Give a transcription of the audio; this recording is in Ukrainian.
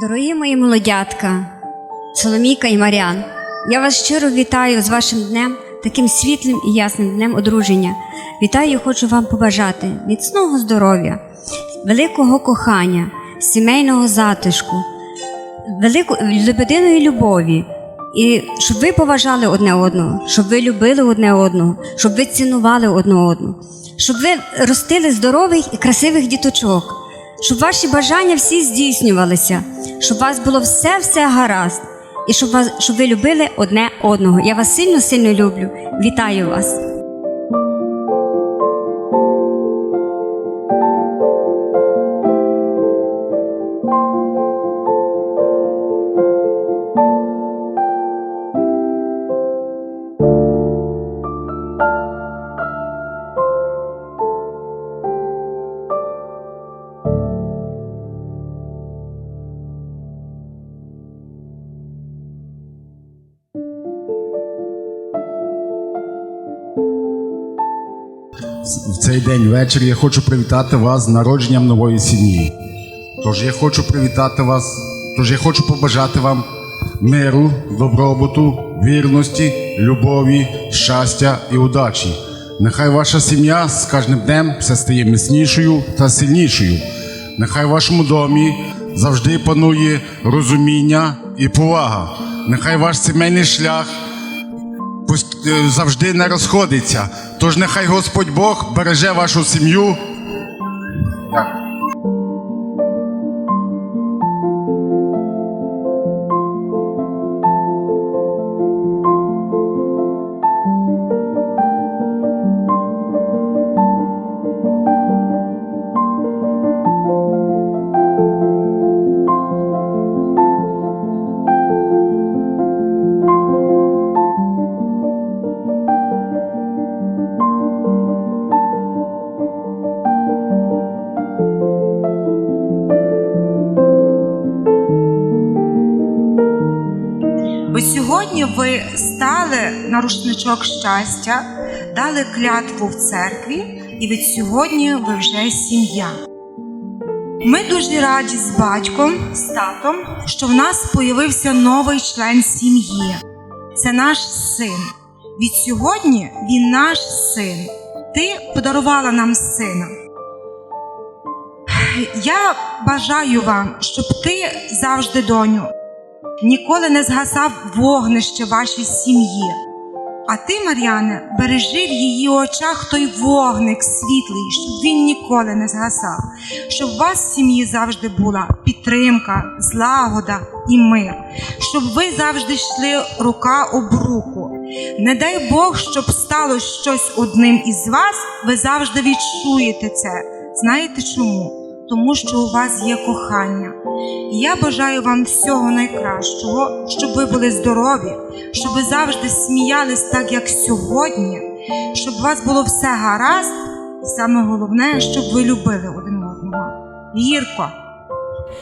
Дорогі мої молодятка, Соломійка і Маріан, я вас щиро вітаю з вашим днем, таким світлим і ясним днем одруження. Вітаю і хочу вам побажати міцного здоров'я, великого кохання, сімейного затишку, великої лебединої любові. І щоб ви поважали одне одного, щоб ви любили одне одного, щоб ви цінували одне одного, щоб ви ростили здорових і красивих діточок, щоб ваші бажання всі здійснювалися, щоб у вас було все-все гаразд, і щоб, вас, щоб ви любили одне одного. Я вас сильно сильно люблю. Вітаю вас! В цей день ввечері я хочу привітати вас з народженням нової сім'ї. Тож я хочу привітати вас, тож я хочу побажати вам миру, добробуту, вірності, любові, щастя і удачі. Нехай ваша сім'я з кожним днем все стає міцнішою та сильнішою. Нехай в вашому домі завжди панує розуміння і повага. Нехай ваш сімейний шлях завжди не розходиться. Тож нехай Господь Бог береже вашу сім'ю. Бо сьогодні ви стали на рушничок щастя, дали клятву в церкві, і від сьогодні ви вже сім'я. Ми дуже раді з батьком, з татом, що в нас появився новий член сім'ї. Це наш син. Від сьогодні він наш син. Ти подарувала нам сина. Я бажаю вам, щоб ти завжди, доню, ніколи не згасав вогнище вашій сім'ї. А ти, Мар'яне, бережи в її очах той вогник світлий, щоб він ніколи не згасав, щоб у вас в сім'ї завжди була підтримка, злагода і мир, щоб ви завжди йшли рука об руку. Не дай Бог, щоб стало щось одним із вас, ви завжди відчуєте це. Знаєте чому? Тому що у вас є кохання. І я бажаю вам всього найкращого, щоб ви були здорові, щоб ви завжди сміялись так, як сьогодні, щоб у вас було все гаразд, і саме головне, щоб ви любили один одного. Гірко,